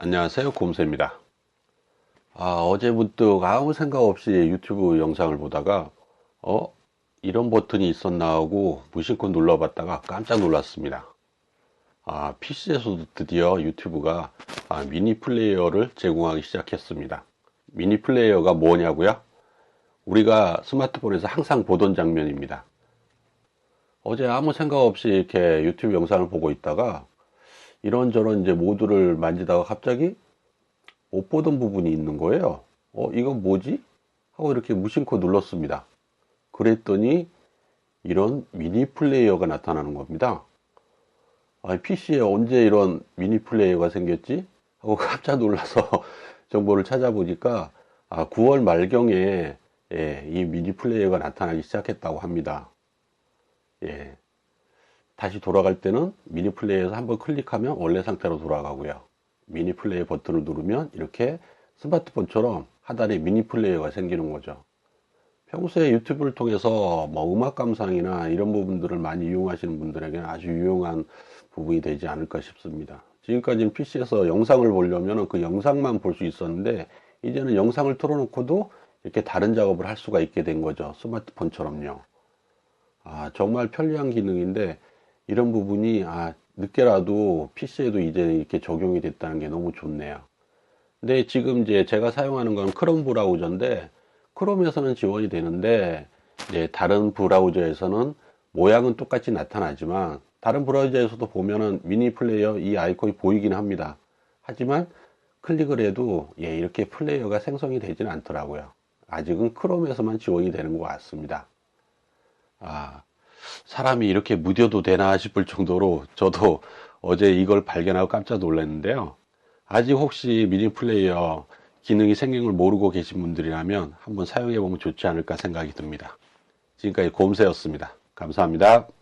안녕하세요. 곰새입니다. 아 어제 문득 아무 생각 없이 유튜브 영상을 보다가 어 이런 버튼이 있었나 하고 무심코 눌러봤다가 깜짝 놀랐습니다. 아 PC에서도 드디어 유튜브가 아, 미니 플레이어를 제공하기 시작했습니다. 미니 플레이어가 뭐냐고요? 우리가 스마트폰에서 항상 보던 장면입니다. 어제 아무 생각 없이 이렇게 유튜브 영상을 보고 있다가 이런저런 이제 모드를 만지다가 갑자기 못 보던 부분이 있는 거예요. 어, 이건 뭐지? 하고 이렇게 무심코 눌렀습니다. 그랬더니 이런 미니 플레이어가 나타나는 겁니다. 아, PC에 언제 이런 미니 플레이어가 생겼지? 하고 깜짝 놀라서 정보를 찾아보니까 아, 9월 말경에 예, 이 미니 플레이어가 나타나기 시작했다고 합니다. 예. 다시 돌아갈 때는 미니 플레이에서 한번 클릭하면 원래 상태로 돌아가고요. 미니 플레이 버튼을 누르면 이렇게 스마트폰처럼 하단에 미니 플레이어가 생기는 거죠. 평소에 유튜브를 통해서 뭐 음악 감상이나 이런 부분들을 많이 이용하시는 분들에게는 아주 유용한 부분이 되지 않을까 싶습니다. 지금까지는 PC에서 영상을 보려면 그 영상만 볼 수 있었는데 이제는 영상을 틀어놓고도 이렇게 다른 작업을 할 수가 있게 된 거죠. 스마트폰처럼요. 아, 정말 편리한 기능인데 이런 부분이 아 늦게라도 PC에도 이제 이렇게 적용이 됐다는 게 너무 좋네요. 근데 지금 이제 제가 사용하는 건 크롬 브라우저인데 크롬에서는 지원이 되는데 이제 다른 브라우저에서는 모양은 똑같이 나타나지만 다른 브라우저에서도 보면은 미니 플레이어 이 아이콘이 보이긴 합니다. 하지만 클릭을 해도 예, 이렇게 플레이어가 생성이 되지는 않더라고요. 아직은 크롬에서만 지원이 되는 것 같습니다. 아, 사람이 이렇게 무뎌도 되나 싶을 정도로 저도 어제 이걸 발견하고 깜짝 놀랐는데요. 아직 혹시 미니 플레이어 기능이 생긴 걸 모르고 계신 분들이라면 한번 사용해 보면 좋지 않을까 생각이 듭니다. 지금까지 곰새였습니다. 감사합니다.